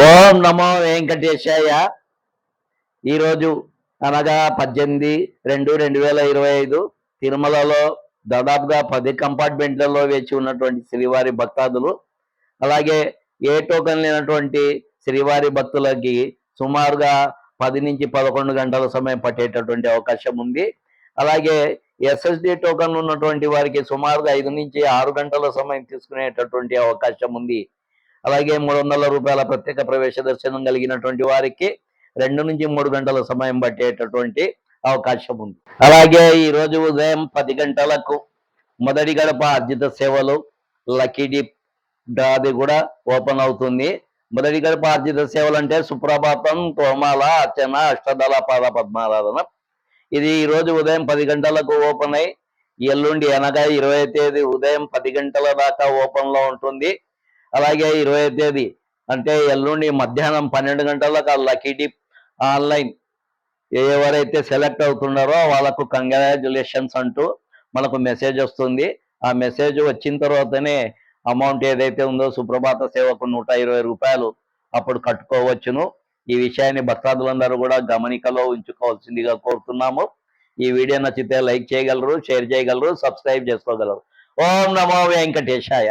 ఓం నమో వెంకటేశాయ. ఈరోజు అనగా పద్దెనిమిది రెండు రెండు వేల ఇరవై ఐదు తిరుమలలో దాదాపుగా పది కంపార్ట్మెంట్లలో వేచి ఉన్నటువంటి శ్రీవారి భక్తాదులు అలాగే ఏ టోకన్ లేనటువంటి శ్రీవారి భక్తులకి సుమారుగా పది నుంచి పదకొండు గంటల సమయం పట్టేటటువంటి అవకాశం ఉంది. అలాగే ఎస్ఎస్డి టోకన్ ఉన్నటువంటి వారికి సుమారుగా ఐదు నుంచి ఆరు గంటల సమయం తీసుకునేటటువంటి అవకాశం ఉంది. అలాగే మూడు వందల రూపాయల ప్రత్యేక ప్రవేశ దర్శనం కలిగినటువంటి వారికి రెండు నుంచి మూడు గంటల సమయం పట్టేటటువంటి అవకాశం ఉంది. అలాగే ఈ రోజు ఉదయం పది గంటలకు మొదటి గడప అర్జిత సేవలు లక్కీ డిప్ అది కూడా ఓపెన్ అవుతుంది. మొదటి గడప అర్జిత సేవలు అంటే సుప్రభాతం తోమాల అర్చన అష్టదళ పాద పద్మారాధన. ఇది ఈ రోజు ఉదయం పది గంటలకు ఓపెన్ అయి ఎల్లుండి అనగా ఇరవై తేదీ ఉదయం పది గంటల దాకా ఓపెన్లో ఉంటుంది. అలాగే ఇరవై తేదీ అంటే ఎల్లుండి మధ్యాహ్నం పన్నెండు గంటలకు ఆ లక్కీ డిప్ ఆన్లైన్ ఎవరైతే సెలెక్ట్ అవుతున్నారో వాళ్ళకు కంగ్రాచులేషన్స్ అంటూ మనకు మెసేజ్ వస్తుంది. ఆ మెసేజ్ వచ్చిన తర్వాతనే అమౌంట్ ఏదైతే ఉందో సుప్రభాత సేవకు నూట ఇరవై రూపాయలు అప్పుడు కట్టుకోవచ్చును. ఈ విషయాన్ని భక్తాదులందరూ కూడా గమనికలో ఉంచుకోవాల్సిందిగా కోరుతున్నాము. ఈ వీడియో నచ్చితే లైక్ చేయగలరు షేర్ చేయగలరు సబ్స్క్రైబ్ చేసుకోగలరు. ఓం నమో వెంకటేశాయ.